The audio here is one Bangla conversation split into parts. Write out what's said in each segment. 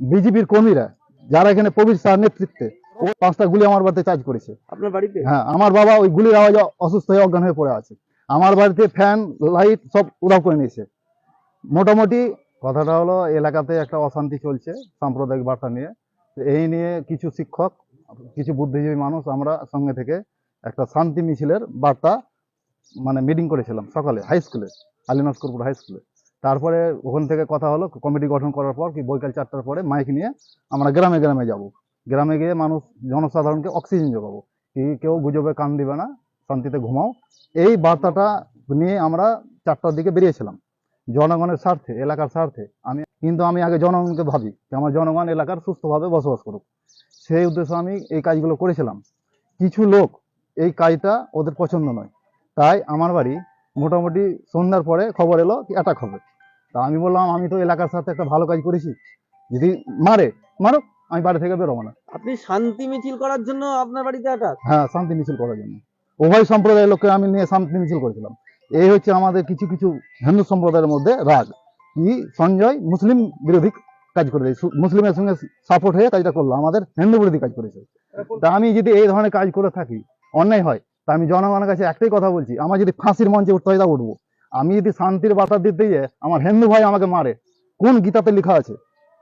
বিজেপির কর্মীরা যারা এখানে প্রবীর শাহ নেতৃত্বে ও পাঁচটা গুলি আমার বাড়িতে চার্জ করেছে। আপনার বাড়িতে? হ্যাঁ আমার বাবা ওই গুলির আওয়াজে অসুস্থ হয়ে অজ্ঞান হয়ে পড়ে আছে। আমার বাড়িতে ফ্যান লাইট সব উধাও করে নিয়েছে। মোটামুটি কথাটা হলো এলাকাতে একটা অশান্তি চলছে সাম্প্রদায়িক বার্তা নিয়ে। এই নিয়ে কিছু শিক্ষক কিছু বুদ্ধিজীবী মানুষ আমরা সঙ্গে থেকে একটা শান্তি মিছিলের বার্তা মানে মিটিং করেছিলাম সকালে হাই স্কুলে আলিনাস্করপুর হাই স্কুলে তারপরে ওখান থেকে কথা হলো, কমিটি গঠন করার পর কি বৈকাল চারটার পরে মাইক নিয়ে আমরা গ্রামে গ্রামে যাব। গ্রামে গিয়ে মানুষ, জনসাধারণকে অক্সিজেন যোগাবো। কি কেউ গুজবে, কান দিবে না, শান্তিতে ঘুমাও। এই বার্তাটা নিয়ে আমরা চারটার দিকে বেরিয়েছিলাম। জনগণের স্বার্থে, এলাকার স্বার্থে। আমি, কিন্তু আমি আগে জনগণকে ভাবি যে আমার জনগণ এলাকার সুস্থভাবে বসবাস করুক। সেই উদ্দেশ্যে আমি এই কাজগুলো করেছিলাম। কিছু লোক এই কাজটা ওদের পছন্দ নয়। তাই আমার বাড়ি মোটামুটি সন্ধ্যার পরে খবর এলো কি অ্যাটাক হবে। তা আমি বললাম আমি তো এলাকার সাথে একটা ভালো কাজ করেছি। যদি মারে মারুক আমি বাড়ি থেকে বেরোবো না। আপনি শান্তি মিছিল করার জন্য আপনার বাড়িতে আটাক হ্যাঁ শান্তি মিছিল করার জন্য। উভয় সম্প্রদায়ের লোককে আমি নিয়ে শান্তি মিছিল করেছিলাম। এই হচ্ছে আমাদের কিছু কিছু হিন্দু সম্প্রদায়ের মধ্যে রাগ। কি সঞ্জয় মুসলিম বিরোধী কাজ করে দেয় মুসলিমের সঙ্গে সাপোর্ট হয়ে কাজটা করল আমাদের হিন্দু বিরোধী কাজ করেছে। তা আমি যদি এই ধরনের কাজ করে থাকি অন্যায় হয় তা আমি জনগণের কাছে একটাই কথা বলছি আমার যদি ফাঁসির মঞ্চে উঠতে হয় তা উঠবো আমি যদি শান্তির বার্তা দিতে গিয়ে আমার হিন্দু ভাই আমাকে মারে কোন গীতাতে লেখা আছে?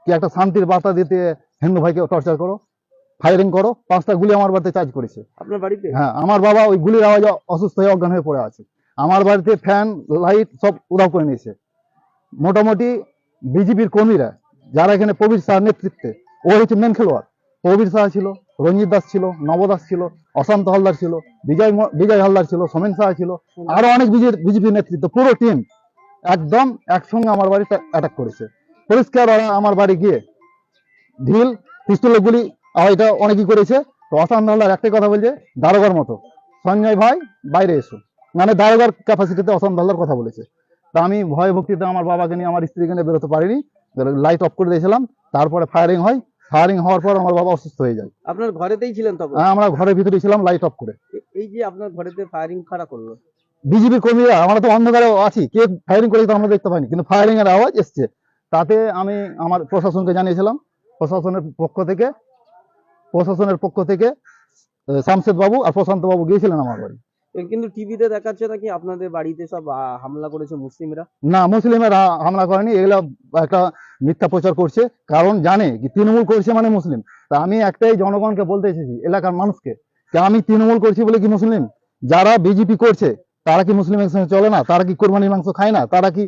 কি একটা শান্তির বার্তা দিতে হিন্দু ভাইকে টর্চার করো ফায়ারিং করো পাঁচটা গুলি আমার বাড়িতে চার্জ করেছে। আপনার বাড়িতে? হ্যাঁ আমার বাবা ওই গুলির আওয়াজে অসুস্থ হয়ে অজ্ঞান হয়ে পড়ে আছে। আমার বাড়িতে ফ্যান লাইট সব উধাও করে নিয়েছে। মোটামুটি বিজেপির কর্মীরা যারা এখানে প্রবীর শাহ নেতৃত্বে ও হচ্ছে মেন খেলোয়াড়। প্রবীর শাহ ছিল রঞ্জিত দাস ছিল নবদাস ছিল অশান্ত হালদার ছিল বিজয় বিজয় হালদার ছিল সোমেন শাহ ছিল আরও অনেক বিজেপি নেতৃত্ব পুরো টিম একদম একসঙ্গে আমার বাড়িতে অ্যাটাক করেছে। পরিষ্কার আমার বাড়ি গিয়ে ঢিল পিস্তলের গুলি এটা অনেকই করেছে। তো অশান্ত হালদার একটাই কথা বলছে দারোগার মতো। সঞ্জয় ভাই বাইরে এসো। মানে দারোগার ক্যাপাসিটিতে অশান্ত হালদার কথা বলেছে। তা আমি ভয় ভক্তিতে আমার বাবাকে নিয়ে আমার স্ত্রীকে নিয়ে বেরোতে পারিনি। লাইট অফ করে দিয়েছিলাম। তারপরে ফায়ারিং হয়। ফায়ারিং হওয়ার পর আমার বাবা অসুস্থ হয়ে যায়। আপনার ঘরেতেই ছিলেন তখন? হ্যাঁ, আমরা ঘরের ভিতরে ছিলাম লাইট অফ করে। এই যে আপনার ঘরেতে ফায়ারিং খাড়া করল। বিজেপির কর্মীরা আমরা তো অন্ধকারে আছি কে ফায়ারিং করেছে তো আমরা দেখতে পাইনি কিন্তু ফায়ারিং এর আওয়াজ এসছে। তাতে আমি আমার প্রশাসনকে জানিয়েছিলাম প্রশাসনের পক্ষ থেকে প্রশাসনের পক্ষ থেকে শামশেদ বাবু আর প্রশান্ত বাবু গিয়েছিলেন আমার বাড়ি। কিন্তু টিভিতে দেখাচ্ছে নাকি আপনাদের বাড়িতে সব হামলা করেছে মুসলিমরা? না মুসলিমেরা হামলা করেনি এগুলা একটা মিথ্যা প্রচার করছে, কারণ জানে কি তৃণমূল করছে মানে মুসলিম। তা আমি একটাই জনগণকে বলতে এসেছি, এলাকার মানুষকে, যে আমি তৃণমূল করছি বলে কি মুসলিম? যারা বিজেপি করছে, তারা কি মুসলিমের সঙ্গে চলে না? তারা কি কোরবানির মাংস খায় না? তারা কি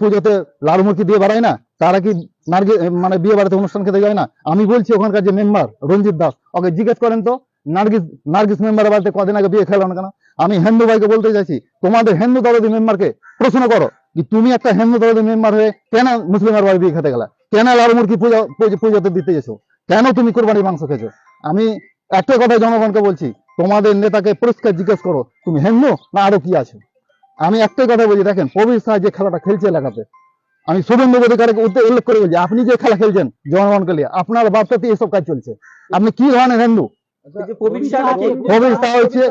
পুজোতে লাড়ু মুরগি দিয়ে বাড়ায় না? তারা কি নার্গি মানে বিয়ে বাড়িতে অনুষ্ঠান খেতে যায় না? আমি বলছি ওখানকার যে মেম্বার রঞ্জিত দাস, ওকে জিজ্ঞেস করেন তো, নার্গিস নার্গিস মেম্বারের বাড়িতে কদিন আগে বিয়ে খেলো না কেন? আমি হিন্দু ভাইকে বলতে চাইছি, তোমাদের হিন্দু দরদি মেম্বারকে প্রশ্ন করো যে তুমি একটা হিন্দু দরদি মেম্বার হয়ে কেন মুসলিমের বাড়ি বিয়ে খেতে গেলা? কেন লাড়ু মুরগি পূজা পুজো- পুজোতে দিতে গেছো কেন তুমি কোরবানির মাংস খেয়েছো? আমি একটা কথা জনগণকে বলছি তোমাদের নেতাকে পরিষ্কার জিজ্ঞেস করো তুমি হিন্দু না আরও কি আছো? আমি একটাই কথা বলছি দেখেন প্রবীর শাহ যে খেলাটা খেলছে এলাকাতে আমি শুভেন্দু অধিকারীকে উল্লেখ করে বলছি আপনি যে খেলা খেলছেন জনগণকে নিয়ে আপনার বার্তাতে এসব কাজ চলছে। আপনি কি ধরনের হিন্দু? এই প্রবীর শাহ হচ্ছে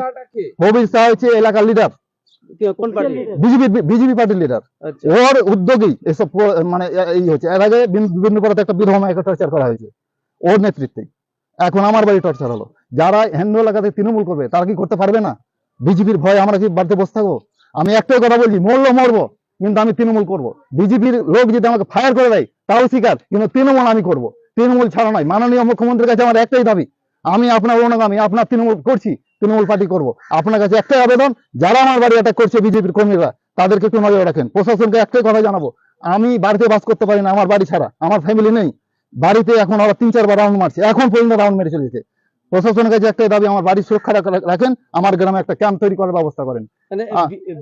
প্রবীর শাহ হচ্ছে এলাকার লিডার কোন পার্টি বিজেপি বিজেপি পার্টির লিডার ওর উদ্যোগী এসব মানে এই হচ্ছে। এর আগে বিভিন্ন পাড়াতে একটা বিধবা মাইকে টর্চার করা হয়েছে। ওর নেতৃত্বে। এখন আমার বাড়ি টর্চার হলো। যারা হিন্দু এলাকাতে তৃণমূল করবে তারা কি করতে পারবে না? বিজেপির ভয় আমরা কি বাড়িতে বসে থাকব? আমি একটাই কথা বলছি মরলো মরবো কিন্তু আমি তৃণমূল করব। বিজেপির লোক যদি আমাকে ফায়ার করে দেয় তাও স্বীকার কিন্তু তৃণমূল আমি করব। তৃণমূল ছাড়া নয়। মাননীয় মুখ্যমন্ত্রীর কাছে আমার একটাই দাবি আমি আপনার অনুগামী আপনার তৃণমূল করছি তৃণমূল পার্টি করব। আপনার কাছে একটাই আবেদন যারা আমার বাড়ি অ্যাটাক করছে বিজেপির কর্মীরা তাদেরকে একটু নজর রাখেন। প্রশাসনকে একটাই কথা জানাব আমি বাড়িতে বাস করতে পারি না আমার বাড়ি ছাড়া আমার ফ্যামিলি নেই। বাড়িতে এখন আবার তিন চারবার রাউন্ড মারছে এখন পর্যন্ত রাউন্ড মেরে চলেছে। প্রশাসনের কাছে একটাই দাবি আমার বাড়ির সুরক্ষা রাখেন আমার গ্রামে একটা ক্যাম্প তৈরি করার ব্যবস্থা করেন। মানে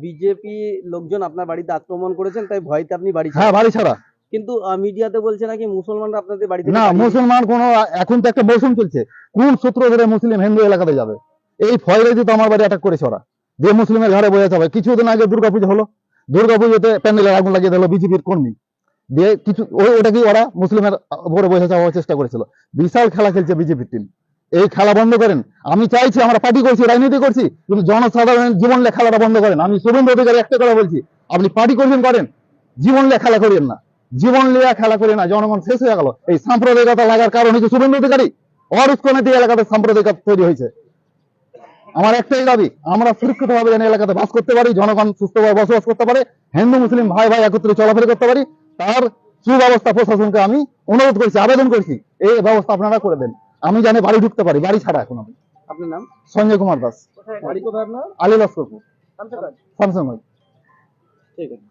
বিজেপি লোকজন আপনার বাড়িতে আক্রমণ করেছেন তাই ভয়তে আপনি বাড়ি হ্যাঁ বাড়ি ছাড়া। কিন্তু মিডিয়াতে বলছে নাকি মুসলমানরা আপনাদের বাড়িতে না মুসলমান কোন এখন তো একটা মৌসুম চলছে। কোন সূত্র ধরে মুসলিম হিন্দু এলাকাতে যাবে? এই ফয়রে তো আমার বাড়ি অ্যাটাক করেছে ওরা যে মুসলিমের ঘরে বসে যাবে। কিছুদিন আগে দুর্গাপুজো হলো। দুর্গাপুজোতে প্যান্ডেলের আগুন লাগিয়ে দিল বিজেপির কর্মী। দিয়ে কিছু ওই ওটা কি ওরা মুসলিমের উপরে বসে যাওয়ার চেষ্টা করেছিল? বিশাল খেলা খেলছে বিজেপির টিম এই খেলা বন্ধ করেন। আমি চাইছি আমরা পার্টি করছি রাজনীতি করছি কিন্তু জনসাধারণের জীবন লে খেলাটা বন্ধ করেন। আমি শুভেন্দু অধিকারী একটা কথা বলছি। আপনি পার্টি করবেন করেন। জীবন খেলা করেন না। জীবন লিয়া খেলা করি না জনগণ শেষ হয়ে গেল। এই সাম্প্রদায়িকতা লাগার কারণ হচ্ছে শুভেন্দু অধিকারী। অরুষ কমিটি এলাকাতে সাম্প্রদায়িকতা তৈরি হয়েছে। আমার একটাই দাবি আমরা সুরক্ষিত ভাবে যেন এলাকাতে বাস করতে পারি জনগণ সুস্থভাবে বসবাস করতে পারে হিন্দু মুসলিম ভাই ভাই একত্রে চলাফেরা করতে পারি তার সুব্যবস্থা প্রশাসনকে আমি অনুরোধ করছি আবেদন করছি এই ব্যবস্থা আপনারা করে দেন। আমি জানি বাড়ি ঢুকতে পারি বাড়ি ছাড়া এখন আমি। আপনার নাম? সঞ্জয় কুমার দাস। আলী লস্করপুর। স্যামসাং ঠিক আছে।